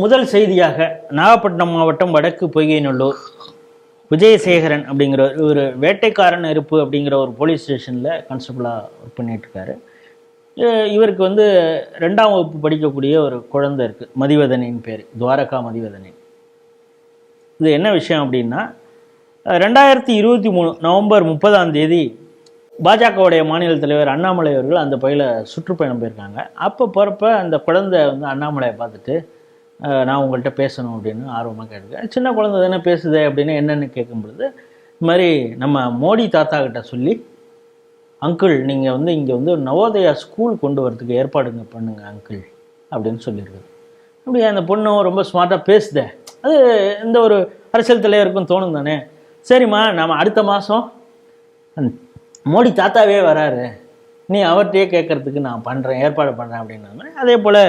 முதல் செய்தியாக நாகப்பட்டினம் மாவட்டம் வடக்கு பொய்கைநல்லூர் விஜயசேகரன் அப்படிங்கிற ஒரு வேட்டைக்காரன் இருப்பு அப்படிங்கிற ஒரு போலீஸ் ஸ்டேஷனில் கான்ஸ்டபுளாக ஒர்க் பண்ணிட்டு இவருக்கு வந்து ரெண்டாம் வகுப்பு படிக்கக்கூடிய ஒரு குழந்தை இருக்குது மதிவதனின் பேர் துவாரகா மதிவதனின். இது என்ன விஷயம் அப்படின்னா ரெண்டாயிரத்தி இருபத்தி மூணு நவம்பர் முப்பதாம் தேதி பாஜகவுடைய மாநில தலைவர் அண்ணாமலை அவர்கள் அந்த பையில சுற்றுப்பயணம் போயிருக்காங்க. அப்போ போகிறப்ப அந்த குழந்தை வந்து அண்ணாமலையை பார்த்துட்டு நான் உங்கள்கிட்ட பேசணும் அப்படின்னு ஆர்வமாக கேட்டுருக்கேன். சின்ன குழந்தை தானே பேசுதே அப்படின்னு என்னென்னு கேட்கும் பொழுது இது மாதிரி நம்ம மோடி தாத்தா கிட்ட சொல்லி அங்கிள் நீங்கள் வந்து இங்கே வந்து நவோதயா ஸ்கூல் கொண்டு வரதுக்கு ஏற்பாடுங்க பண்ணுங்க அங்கிள் அப்படின்னு சொல்லியிருக்குது அப்படியே அந்த பொண்ணும் ரொம்ப ஸ்மார்ட்டாக பேசுதே. அது இந்த ஒரு அரசியல் தலைவருக்கும் தோணும் தானே. சரிம்மா நம்ம அடுத்த மாதம் மோடி தாத்தாவே வராரு. நீ அவர்கிட்டயே கேட்கறதுக்கு நான் பண்ணுறேன் ஏற்பாடு பண்ணுறேன் அப்படின்னாங்க. அதே போல்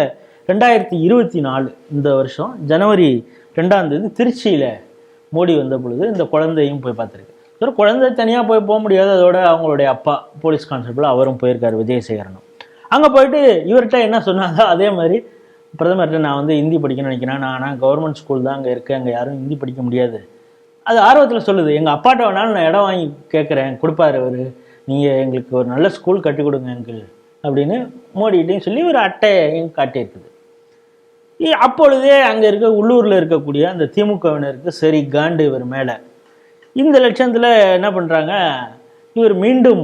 ரெண்டாயிரத்தி இருபத்தி நாலு இந்த வருஷம் ஜனவரி ரெண்டாம் தேதி திருச்சியில் மோடி வந்த பொழுது இந்த குழந்தையும் போய் பார்த்துருக்கு. ஒரு குழந்தை தனியாக போய் போக முடியாது அதோட அவங்களுடைய அப்பா போலீஸ் கான்ஸ்டபிள் அவரும் போயிருக்காரு விஜயசேகரனும். அங்கே போயிட்டு இவர்கிட்ட என்ன சொன்னாங்க? அதே மாதிரி பிரதமர்கிட்ட நான் வந்து ஹிந்தி படிக்கணும்னு நினைக்கிறேன். நான் ஆனால் கவர்மெண்ட் ஸ்கூல் தான் அங்கே இருக்கேன். அங்கே யாரும் ஹிந்தி படிக்க முடியாது. அது ஆர்வத்தில் சொல்லுது. எங்கள் அப்பாட்ட வேணாலும் நான் இடம் வாங்கி கேட்குறேன். கொடுப்பாரு அவர். நீங்கள் எங்களுக்கு ஒரு நல்ல ஸ்கூல் கட்டி கொடுங்க அங்கிள் அப்படின்னு மோடிகிட்டையும் சொல்லி ஒரு அட்டையையும் காட்டியிருக்குது. அப்பொழுதே அங்கே இருக்க உள்ளூரில் இருக்கக்கூடிய அந்த திமுகவினருக்கு சரி காண்டு இவர் மேலே. இந்த லட்சத்தில் என்ன பண்ணுறாங்க இவர் மீண்டும்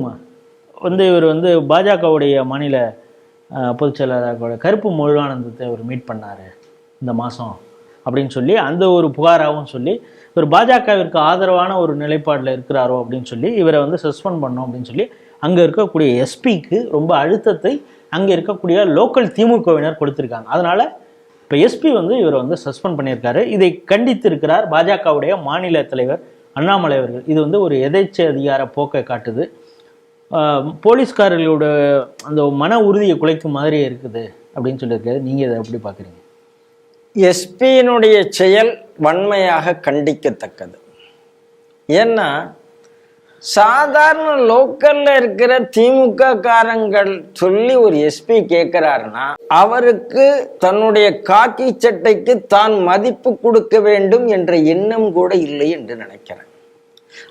வந்து இவர் வந்து பாஜகவுடைய மாநில அஹ், பொதுச் கருப்பு முழுவானந்தத்தை இவர் மீட் பண்ணார் இந்த மாதம் அப்படின்னு சொல்லி அந்த ஒரு புகாராகவும் சொல்லி இவர் பாஜகவிற்கு ஆதரவான ஒரு நிலைப்பாட்டில் இருக்கிறாரோ அப்படின்னு சொல்லி இவரை வந்து சஸ்பெண்ட் பண்ணோம் அப்படின்னு சொல்லி அங்கே இருக்கக்கூடிய எஸ்பிக்கு ரொம்ப அழுத்தத்தை அங்கே இருக்கக்கூடிய லோக்கல் திமுகவினர் கொடுத்துருக்காங்க. அதனால் இப்போ எஸ்பி வந்து இவரை வந்து சஸ்பெண்ட் பண்ணியிருக்காரு. இதை கண்டித்திருக்கிறார் பாஜகவுடைய மாநில தலைவர் அண்ணாமலை அவர்கள். இது வந்து ஒரு எதேச்ச அதிகார போக்கை காட்டுது. போலீஸ்காரர்களோட அந்த மன உறுதியை குலைக்கும் மாதிரியே இருக்குது அப்படின்னு சொல்லியிருக்காரு. நீங்கள் இதை எப்படி பார்க்குறீங்க? எஸ்பியினுடைய செயல் வன்மையாக கண்டிக்கத்தக்கது. ஏன்னா சாதாரண லோக்கல்ல இருக்கிற திமுக காரங்கள் சொல்லி ஒரு எஸ்பி கேட்கிறாருன்னா அவருக்கு தன்னுடைய காக்கி சட்டைக்கு தான் மதிப்பு கொடுக்க வேண்டும் என்ற எண்ணம் கூட இல்லை என்று நினைக்கிறேன்.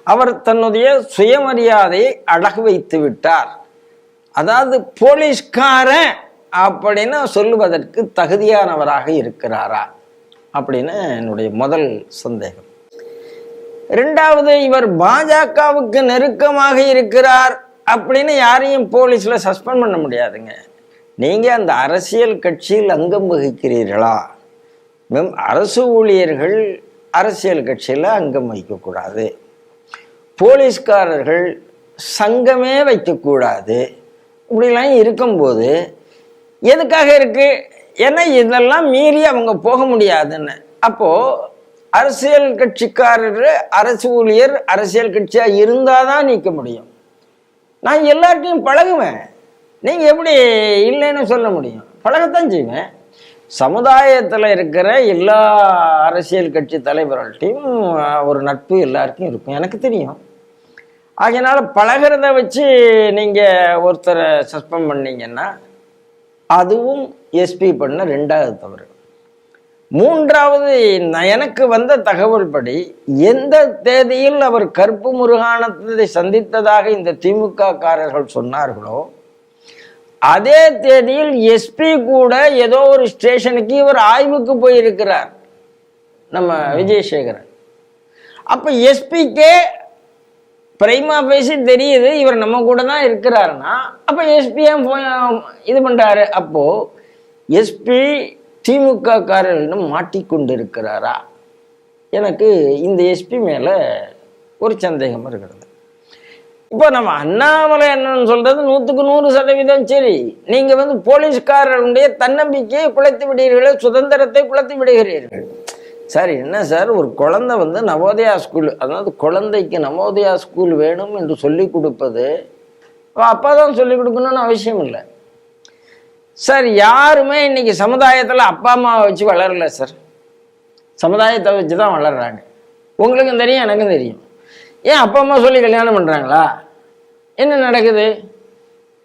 அவர் தன்னுடைய சுயமரியாதையை அடகு வைத்து விட்டார். அதாவது போலீஸ்காரன் அப்படின்னு சொல்லுவதற்கு தகுதியானவராக இருக்கிறாரா? அப்படின்னு என்னுடைய முதல் சந்தேகம். ரெண்டாவது இவர் பாஜகவுக்கு நெருக்கமாக இருக்கிறார் அப்படின்னு யாரையும் போலீஸில் சஸ்பெண்ட் பண்ண முடியாதுங்க. நீங்கள் அந்த அரசியல் கட்சியில் அங்கம் வகிக்கிறீர்களா? மேம் அரசு ஊழியர்கள் அரசியல் கட்சியில் அங்கம் வகிக்கக்கூடாது போலீஸ்காரர்கள் சங்கமே வைக்கக்கூடாது. இப்படிலாம் இருக்கும்போது எதுக்காக இருக்குது ஏன்னா இதெல்லாம் மீறி அவங்க போக முடியாதுன்னு. அப்போது அரசியல் கட்சிக்காரர் அரசு ஊழியர் அரசியல் கட்சியாக இருந்தால் தான் நீக்க முடியும். நான் எல்லார்ட்டையும் பழகுவேன். நீங்கள் எப்படி இல்லைன்னு சொல்ல முடியும். பழகத்தான் செய்வேன். சமுதாயத்தில் இருக்கிற எல்லா அரசியல் கட்சி தலைவர்கள்ட்டையும் ஒரு நட்பு எல்லாருக்கும் இருக்கும். எனக்கு தெரியும். ஆகையினால பழகிறத வச்சு நீங்கள் ஒருத்தரை சஸ்பெண்ட் பண்ணீங்கன்னா அதுவும் எஸ்பி பண்ண ரெண்டாவது தவறு. மூன்றாவது நான் எனக்கு வந்த தகவல் படி எந்த தேதியில் அவர் கருப்பு முருகானத்தை சந்தித்ததாக இந்த திமுக காரர்கள் சொன்னார்களோ அதே தேதியில் எஸ்பி கூட ஏதோ ஒரு ஸ்டேஷனுக்கு இவர் ஆய்வுக்கு போயிருக்கிறார் நம்ம விஜயசேகரன். அப்ப எஸ்பிக்கே பிரைமா பேசி தெரியுது இவர் நம்ம கூட தான் இருக்கிறாருன்னா அப்ப எஸ்பிஎம் இது பண்றாரு? அப்போ எஸ்பி திமுக காரர்களிடம் மாட்டிக்கொண்டு இருக்கிறாரா எனக்கு இந்த எஸ்பி மேலே ஒரு சந்தேகம் இருக்கிறது இப்போ நம்ம அண்ணாமலை என்னன்னு சொல்றது நூற்றுக்கு நூறு சதவீதம் சரி. நீங்கள் வந்து போலீஸ்காரர்களுடைய தன்னம்பிக்கையை குலைத்து விடுகிறீர்கள் சுதந்திரத்தை குலைத்து விடுகிறீர்கள். சார் என்ன சார்? ஒரு குழந்தை வந்து நவோதயா ஸ்கூல் அதாவது குழந்தைக்கு நவோதயா ஸ்கூல் வேணும் என்று சொல்லிக் கொடுப்பது அப்போ அப்பா தான் சொல்லிக் கொடுக்கணும்னு அவசியம் இல்லை. சார் யாருமே இன்னைக்கு சமுதாயத்தில் அப்பா அம்மாவை வச்சு வளரல சார். சமுதாயத்தை வச்சு தான் வளர்றாங்க. உங்களுக்கும் தெரியும் எனக்கும் தெரியும். ஏன் அப்பா அம்மா சொல்லி கல்யாணம் பண்ணுறாங்களா என்ன நடக்குது?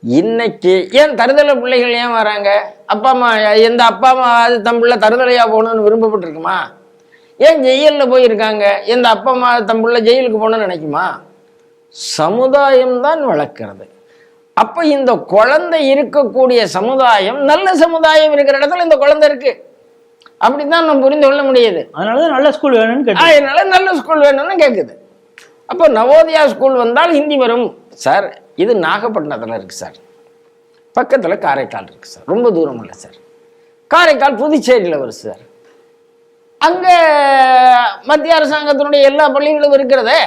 இன்னைக்கு ஏன் தருதலை பிள்ளைகள் ஏன் வராங்க? அப்பா அம்மா எந்த அப்பா அம்மா அது தம்பிள்ள தருதலையாக போகணும்னு விரும்பப்பட்டிருக்குமா? ஏன் ஜெயிலில் போயிருக்காங்க? எந்த அப்பா அம்மா தம்பிள்ள ஜெயிலுக்கு போகணும்னு நினைக்குமா? சமுதாயம் தான் வளர்க்கிறது. அப்ப இந்த குழந்தை இருக்கக்கூடிய சமுதாயம் நல்ல சமுதாயம் இருக்கிற இடத்துல இந்த குழந்தை இருக்கு. அப்படித்தான் நம்ம புரிந்து கொள்ள முடியுது. அதனாலதான் நல்ல ஸ்கூல் வேணும்னு கேட்டேன். அதனால நல்ல ஸ்கூல் வேணும்னு கேட்குது அப்போ நவோதயா ஸ்கூல் வந்தால் ஹிந்தி வரும். சார் இது நாகப்பட்டினத்தில் இருக்கு சார். பக்கத்தில் காரைக்கால் இருக்கு சார். ரொம்ப தூரம் இல்லை சார். காரைக்கால் புதுச்சேரியில் வரும் சார். அங்கே மத்திய அரசாங்கத்தினுடைய எல்லா பள்ளிகளும் இருக்கிறதே.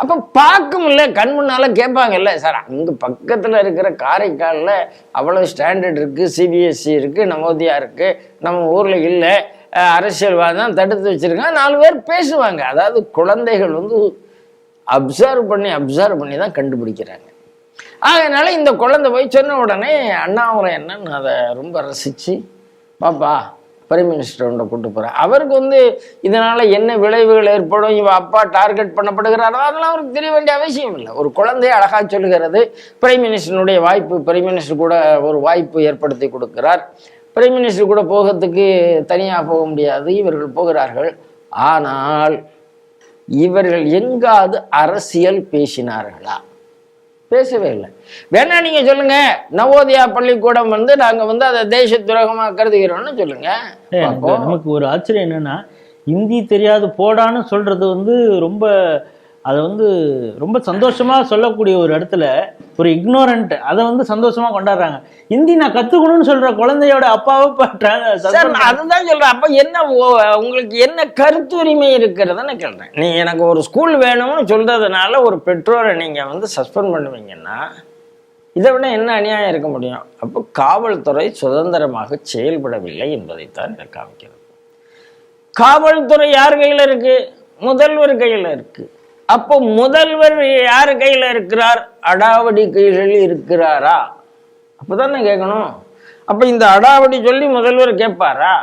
அப்போ பார்க்கும்ல கண் முன்னால் கேட்பாங்கல்ல சார் அங்கே பக்கத்தில் இருக்கிற காரைக்காலில் அவ்வளோ ஸ்டாண்டர்ட் இருக்குது சிபிஎஸ்சி இருக்குது நவோதியா இருக்குது நம்ம ஊரில் இல்லை அரசியல்வாதம் தடுத்து வச்சிருக்காங்க. நாலு பேர் பேசுவாங்க. அதாவது குழந்தைகள் வந்து அப்சர்வ் பண்ணி அப்சர்வ் பண்ணி தான் கண்டுபிடிக்கிறாங்க. அதனால் இந்த குழந்தை போய் சொன்ன உடனே அண்ணாமலை என்னன்னு அதை ரொம்ப ரசித்து பாப்பா பிரைம் மினிஸ்டர் கூட்டு போகிறேன் அவருக்கு வந்து இதனால் என்ன விளைவுகள் ஏற்படும் இவ அப்பா டார்கெட் பண்ணப்படுகிறாரோ அதெல்லாம் அவருக்கு தெரிய வேண்டிய அவசியம் இல்லை. ஒரு குழந்தை அழகாக சொல்லுகிறது பிரைம் மினிஸ்டருடைய வாய்ப்பு பிரைம் மினிஸ்டர் கூட ஒரு வாய்ப்பு ஏற்படுத்தி கொடுக்கிறார். பிரைம் மினிஸ்டர் கூட போகிறதுக்கு தனியாக போக முடியாது இவர்கள் போகிறார்கள். ஆனால் இவர்கள் எங்காவது அரசியல் பேசினார்களா? பேசவே இல்லை. வேணா நீங்க சொல்லுங்க நவோதயா பள்ளிக்கூடம் வந்து நாங்க வந்து அதை தேச துரோகமா கருதுகிறோம்னு சொல்லுங்க. நமக்கு ஒரு ஆச்சரியம் என்னன்னா ஹிந்தி தெரியாது போடான்னு சொல்றது வந்து ரொம்ப அதை வந்து ரொம்ப சந்தோஷமா சொல்லக்கூடிய ஒரு இடத்துல ஒரு இக்னோரண்ட் அதை வந்து சந்தோஷமா கொண்டாடுறாங்க. ஹிந்தி நான் கத்துக்கணும்னு சொல்ற குழந்தையோட அப்பாவை பண்றாங்க சார் நான் அதுதான் சொல்றேன். அப்ப என்ன உங்களுக்கு என்ன கருத்துரிமை இருக்கிறதுன்னு கேள்றேன் நீ எனக்கு ஒரு ஸ்கூல் வேணும்னு சொல்றதுனால ஒரு பெற்றோரை நீங்க வந்து சஸ்பெண்ட் பண்ணுவீங்கன்னா இதை விட என்ன அநியாயம் இருக்க முடியும்? அப்போ காவல்துறை சுதந்திரமாக செயல்படவில்லை என்பதைத்தான் இதை காமிக்கிறது. காவல்துறை யார் கையில இருக்கு? முதல்வர் கையில இருக்கு. அப்போ முதல்வர் யார் கையில் இருக்கிறார்? அடாவடி கையில் இருக்கிறாரா? அப்போதானே கேட்கணும். அப்ப இந்த அடாவடி சொல்லி முதல்வர் கேட்பாரா?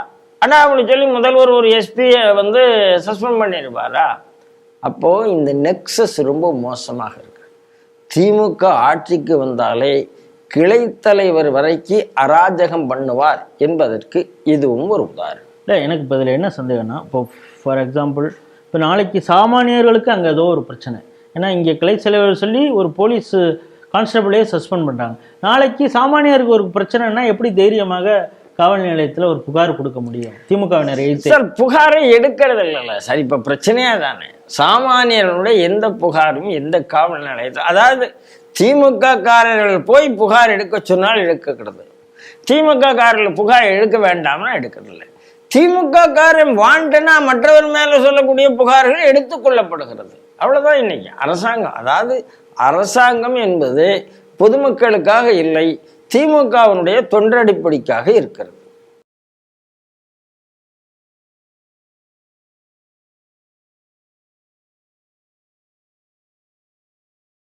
அடாவடி சொல்லி முதல்வர் ஒரு எஸ்பியை வந்து சஸ்பெண்ட் பண்ணிருப்பாரா அப்போ இந்த நெக்ஸஸ் ரொம்ப மோசமாக இருக்கு. திமுக ஆட்சிக்கு வந்தாலே கிளைத்தலைவர் வரைக்கு அராஜகம் பண்ணுவார் என்பதற்கு இதுவும் ஒரு உதாரணம். இல்லை எனக்கு பதில் என்ன சந்தேகம்னா இப்போ ஃபார் எக்ஸாம்பிள் இப்போ நாளைக்கு சாமானியர்களுக்கு அங்கே ஏதோ ஒரு பிரச்சனை. ஏன்னா இங்கே கிளை செலவர் சொல்லி ஒரு போலீஸ் கான்ஸ்டபிளே சஸ்பெண்ட் பண்ணுறாங்க நாளைக்கு சாமானியருக்கு ஒரு பிரச்சனைனா எப்படி தைரியமாக காவல் நிலையத்தில் ஒரு புகார் கொடுக்க முடியும்? திமுகவினர் சார் புகாரை எடுக்கிறது இல்லைல்ல சார். இப்போ பிரச்சனையாக தானே. சாமானியர்களுடைய எந்த புகாரும் எந்த காவல் நிலையத்தில் அதாவது திமுக காரர்கள் போய் புகார் எடுக்க சொன்னால் எடுக்கக்கூடாது திமுக காரர்கள் புகார் எடுக்க வேண்டாம்னா எடுக்கிறதில்ல. திமுக காரன் வாண்டனா மற்றவர் மேலே சொல்லக்கூடிய புகார்கள் எடுத்துக்கொள்ளப்படுகிறது அவ்வளோதான் இன்னைக்கு. அரசாங்கம் அதாவது அரசாங்கம் என்பது பொதுமக்களுக்காக இல்லை திமுகவினுடைய தொண்டடிப்படிக்காக இருக்கிறது.